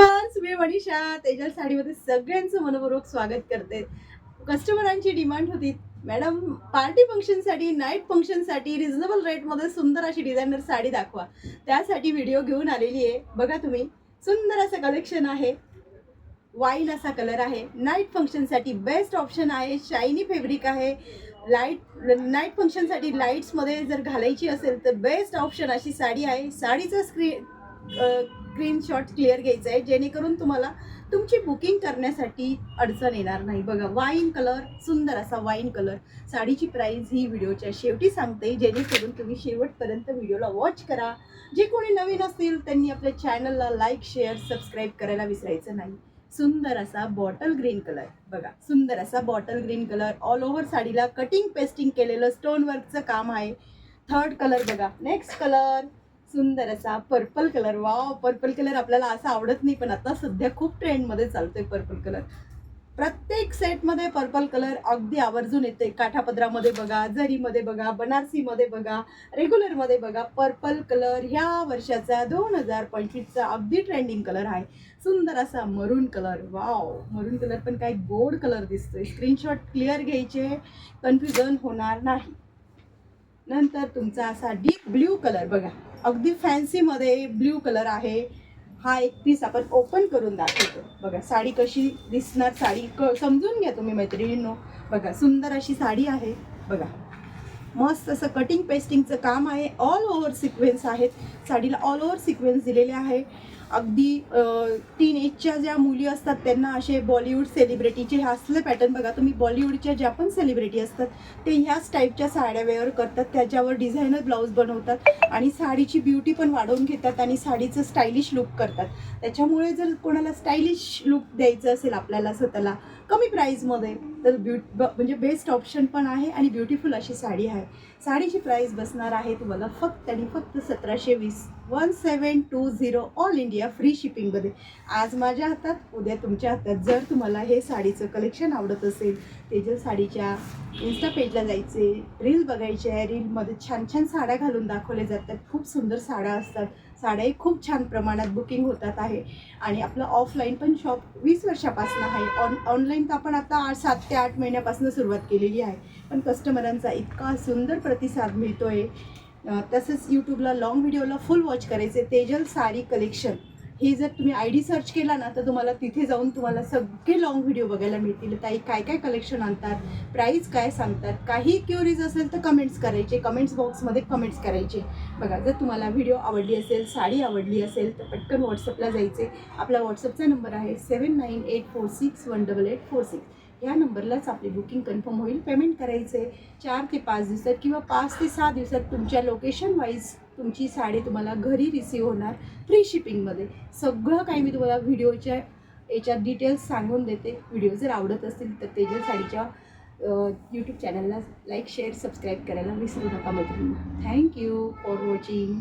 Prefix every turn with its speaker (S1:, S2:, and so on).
S1: Everyone's मी मनीषा तेजल साडीमध्ये सगळ्यांचं मनपूर्वक स्वागत करते. कस्टमरांची डिमांड होती. मॅडम पार्टी फंक्शनसाठी नाईट फंक्शनसाठी रिझनेबल रेटमध्ये सुंदर अशी डिझायनर साडी दाखवा. त्यासाठी व्हिडिओ घेऊन आलेली आहे. बघा तुम्ही सुंदर असं कलेक्शन आहे. वाईन असा कलर आहे. नाईट फंक्शनसाठी बेस्ट ऑप्शन आहे. शायनी फॅब्रिक आहे. लाइट नाईट फंक्शनसाठी लाईट्समध्ये जर घालायची असेल तर बेस्ट ऑप्शन अशी साडी आहे. साडीचं स्क्रीन स्क्रीनशॉट क्लिअर घ्यायचं आहे. जेणेकरून तुम्हाला तुमची बुकिंग करण्यासाठी अडचण येणार नाही. बघा वाईन कलर सुंदर असा वाईन कलर साडीची प्राईस ही व्हिडिओच्या शेवटी सांगते. जेणेकरून तुम्ही शेवटपर्यंत व्हिडिओला वॉच करा. जे कोणी नवीन असतील त्यांनी आपल्या चॅनलला लाईक शेअर सबस्क्राईब करायला विसरायचं नाही. सुंदर असा बॉटल ग्रीन कलर बघा सुंदर असा bottle green colour all over साडीला cutting pasting केलेलं स्टोन वर्कचं काम आहे. थर्ड कलर बघा. नेक्स्ट कलर सुंदर असा purple colour wow purple colour आपल्याला असा आवडत नाही पण आता सध्या खूप ट्रेंडमध्ये चालतोय पर्पल कलर प्रत्येक सेटमध्ये पर्पल कलर अगदी आवर्जून येते काठापदरामध्ये बघा जरीमध्ये बघा बनारसीमध्ये बघा रेग्युलरमध्ये बघा पर्पल कलर ह्या वर्षाचा दोन हजार पंचवीसचा अगदी ट्रेंडिंग कलर आहे. सुंदर असा मरून कलर वाव मरून कलर पण काही गोड कलर दिसतोय. स्क्रीनशॉट क्लिअर घ्यायचे कन्फ्युजन होणार नाही. नंतर तुमचा असा डीप ब्ल्यू कलर बघा. अगदी फॅन्सीमध्ये ब्ल्यू कलर आहे. हा एक पीस आपण ओपन करून दाखवतो. बघा साडी कशी दिसणार साडी क समजून घ्या तुम्ही मैत्रिणींनो. बघा सुंदर अशी साडी आहे. बघा मस्त असं कटिंग पेस्टिंगचं काम आहे. ऑल ओव्हर सिक्वेन्स आहेत. साडीला ऑल ओव्हर सिक्वेन्स दिलेले आहे. अगदी टीन एजच्या ज्या मुली असतात त्यांना असे बॉलिवूड सेलिब्रिटीचे हे असले पॅटर्न बघा. तुम्ही बॉलिवूडच्या ज्या पण सेलिब्रिटी असतात ते ह्याच टाईपच्या साड्या वेअर करतात. त्याच्यावर डिझायनर ब्लाऊज बनवतात आणि साडीची ब्युटी पण वाढवून घेतात आणि साडीचं स्टायलिश लुक करतात. त्याच्यामुळे जर कोणाला स्टायलिश लुक द्यायचं असेल आपल्याला स्वतःला कमी प्राईजमध्ये तर ब्युट ब- म्हणजे बेस्ट ऑप्शन पण आहे आणि ब्युटिफुल अशी साडी आहे. साडीची प्राईस बसणार आहे तुम्हाला फक्त आणि फक्त सतराशे वीस. One seven two zero all India free शिपिंगमध्ये आज माझ्या हातात उद्या तुमच्या हातात. जर तुम्हाला हे साडीचं कलेक्शन आवडत असेल तेजल साडीच्या इन्स्टा पेजला जायचे रील बघायचे आहे रीलमध्ये छान छान साड्या घालून दाखवल्या जातात. खूप सुंदर साड्या असतात. साड्याही खूप छान प्रमाणात बुकिंग होतात आहे. आणि आपलं ऑफलाईन पण शॉप वीस वर्षापासून आहे. ऑन ऑनलाईन तर आपण आता आठ सात ते आठ महिन्यापासून सुरुवात केलेली आहे. पण कस्टमरांचा इतका सुंदर प्रतिसाद मिळतो आहे तसंच यूट्यूबला लाँग व्हिडिओला फुल वॉच करायचे. तेजल साडी कलेक्शन हे जर तुम्ही आय डी सर्च केला ना तर तुम्हाला तिथे जाऊन तुम्हाला सगळे लॉंग व्हिडिओ बघायला मिळतील. ताई काय काय कलेक्शन आणतात? प्राईस काय सांगतात? काही क्युरीज असेल तर कमेंट्स करायचे. कमेंट्स बॉक्समध्ये कमेंट्स करायचे. बघा जर तुम्हाला व्हिडिओ आवडली असेल साडी आवडली असेल तर पटकन व्हॉट्सअपला जायचे. आपला व्हॉट्सअपचा नंबर आहे seven nine eight four six one double eight four six या नंबरलाच आपली बुकिंग कन्फर्म होईल. पेमेंट करायचे चार ते पाच दिवसात किंवा पाच ते सहा दिवसात तुमच्या लोकेशन वाईज तुमची साडी तुम्हाला घरी रिसीव होणार फ्री शिपिंगमध्ये सगळं काही मी तुम्हाला व्हिडिओच्या याच्यात डिटेल्स सांगून देते. व्हिडिओ जर आवडत असतील तर तेजल साडीच्या यूट्यूब चॅनलला लाईक शेअर सबस्क्राईब करायला विसरू नका मैत्रिणी थँक्यू फॉर वॉचिंग